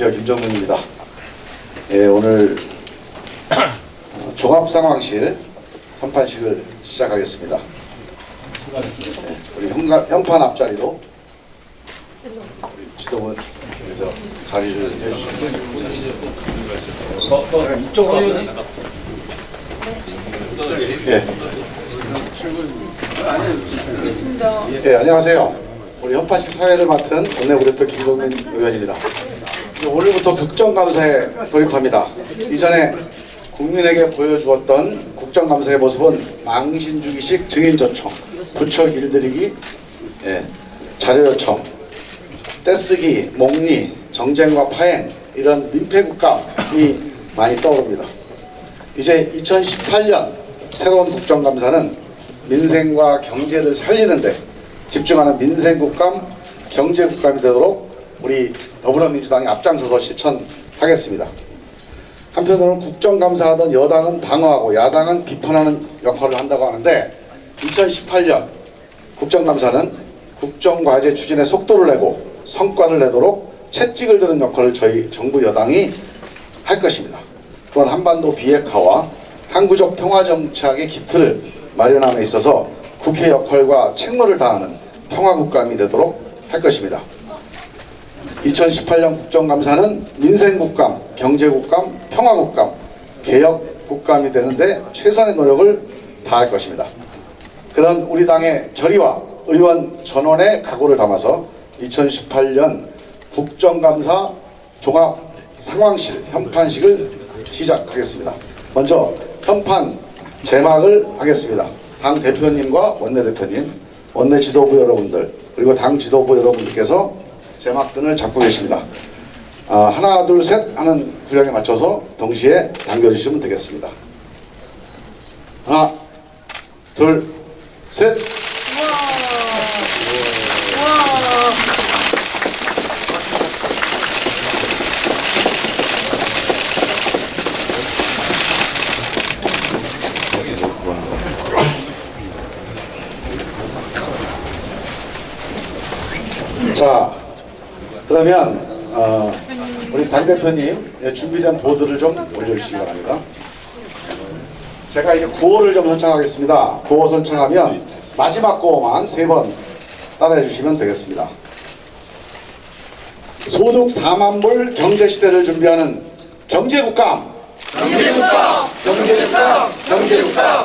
여 김정민입니다. 예, 오늘 어, 종합상황실 현판식을 시작하겠습니다. 예, 우리 현가, 현판 앞자리로 우리 지도부에서 자리를 해주시면 이쪽으로 예. 예, 안녕하세요. 우리 현판식 사회를 맡은 원내 우대표 김동민 의원입니다. 오늘부터 국정감사에 돌입합니다. 이전에 국민에게 보여주었던 국정감사의 모습은 망신주기식 증인조청, 부처 길들이기, 예, 자료 요청, 떼쓰기, 목리, 정쟁과 파행 이런 민폐국감이 많이 떠오릅니다. 이제 2018년 새로운 국정감사는 민생과 경제를 살리는데 집중하는 민생국감, 경제국감이 되도록 우리 더불어민주당이 앞장서서 실천하겠습니다. 한편으로는 국정감사하던 여당은 방어하고 야당은 비판하는 역할을 한다고 하는데 2018년 국정감사는 국정과제 추진에 속도를 내고 성과를 내도록 채찍을 드는 역할을 저희 정부 여당이 할 것입니다. 또한 한반도 비핵화와 항구적 평화정착의 기틀을 마련함에 있어서 국회 역할과 책무를 다하는 평화국감이 되도록 할 것입니다. 2018년 국정감사는 민생국감, 경제국감, 평화국감, 개혁국감이 되는데 최선의 노력을 다할 것입니다. 그런 우리 당의 결의와 의원 전원의 각오를 담아서 2018년 국정감사 종합 상황실 현판식을 시작하겠습니다. 먼저 현판 제막을 하겠습니다. 당 대표님과 원내대표님, 원내 지도부 여러분들, 그리고 당 지도부 여러분들께서 제막등을 잡고 계십니다. 아, 하나, 둘, 셋 하는 구령에 맞춰서 동시에 당겨주시면 되겠습니다. 하나, 둘, 셋. 자, 그러면 어, 우리 당 대표님 예, 준비된 보드를 좀 올려주시기 바랍니다. 제가 이제 구호를 좀 선창하겠습니다. 구호 선창하면 마지막 구호만 세 번 따라해 주시면 되겠습니다. 소득 4만 불 경제 시대를 준비하는 경제국감. 경제국감. 경제국감. 경제국감.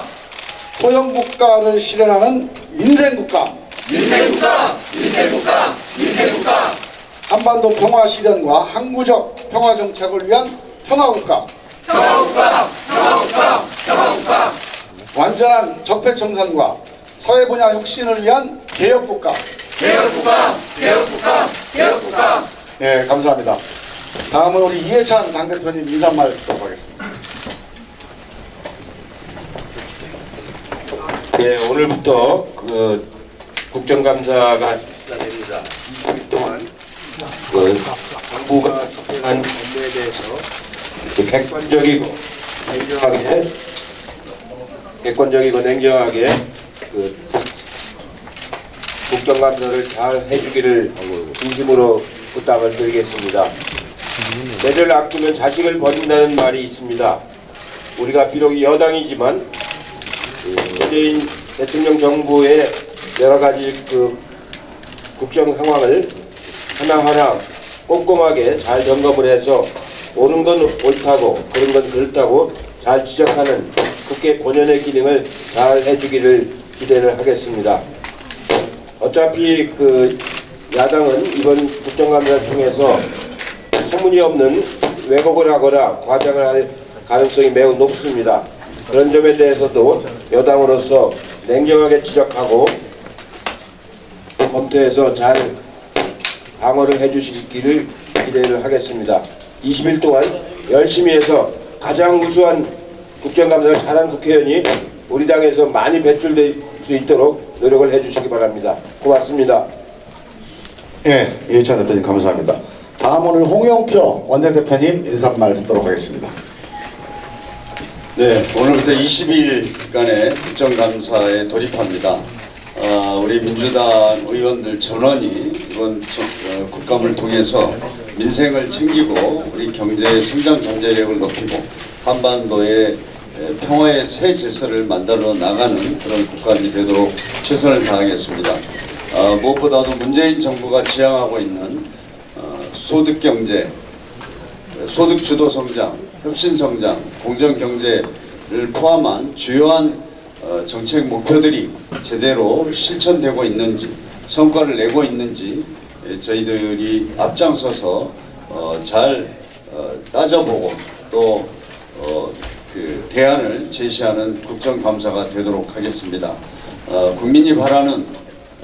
소형국가를 실현하는 민생국감. 민생국감. 민생국감. 민생국감. 한반도 평화 실현과 항구적 평화 정착을 위한 평화국감. 평화국감. 평화국감. 평화국감. 완전한 적폐 청산과 사회 분야 혁신을 위한 개혁국감. 개혁국감. 개혁국감. 개혁국감. 네, 감사합니다. 다음은 우리 이해찬 당대표님 인사말 듣도록 하겠습니다. 예, 오늘부터 그 국정감사가 시작됩니다. 20일 동안 그 정부가 집행한 업무에 대해서 그 객관적이고 냉정하게 객관적이고 냉정하게 그 국정감사를 잘 해주기를 진심으로 부탁을 드리겠습니다. 매를 아끼면 자식을 버린다는 말이 있습니다. 우리가 비록 여당이지만 문재인 대통령 정부의 여러 가지 그 국정 상황을 하나하나 꼼꼼하게 잘 점검을 해서 옳은 건 옳다고 그런 건 그렇다고 잘 지적하는 국회 본연의 기능을 잘 해주기를 기대를 하겠습니다. 어차피 그 야당은 이번 국정감사를 통해서 소문이 없는 왜곡을 하거나 과장을 할 가능성이 매우 높습니다. 그런 점에 대해서도 여당으로서 냉정하게 지적하고 검토해서 잘 방어를 해주시기를 기대를 하겠습니다. 20일 동안 열심히 해서 가장 우수한 국정감사를 잘한 국회의원이 우리 당에서 많이 배출될 수 있도록 노력을 해주시기 바랍니다. 고맙습니다. 예, 이해찬 대표님 감사합니다. 다음 오늘 홍영표 원내대표님 인사말 듣도록 하겠습니다. 네, 오늘부터 20일간의 국정감사에 돌입합니다. 어, 우리 민주당 의원들 전원이 이번 정- 어, 국감을 통해서 민생을 챙기고 우리 경제의 성장 잠재력을 높이고 한반도의 에, 평화의 새 질서를 만들어 나가는 그런 국가들이 되도록 최선을 다하겠습니다. 어, 무엇보다도 문재인 정부가 지향하고 있는 어, 소득 경제, 소득 주도 성장, 혁신 성장, 공정 경제를 포함한 주요한 어, 정책 목표들이 제대로 실천되고 있는지 성과를 내고 있는지 예, 저희들이 앞장서서 어, 잘 어, 따져보고 또 어, 그 대안을 제시하는 국정감사가 되도록 하겠습니다. 어, 국민이 바라는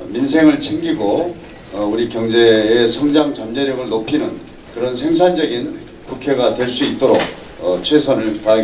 민생을 챙기고 어, 우리 경제의 성장 잠재력을 높이는 그런 생산적인 국회가 될 수 있도록 어, 최선을 다하겠습니다.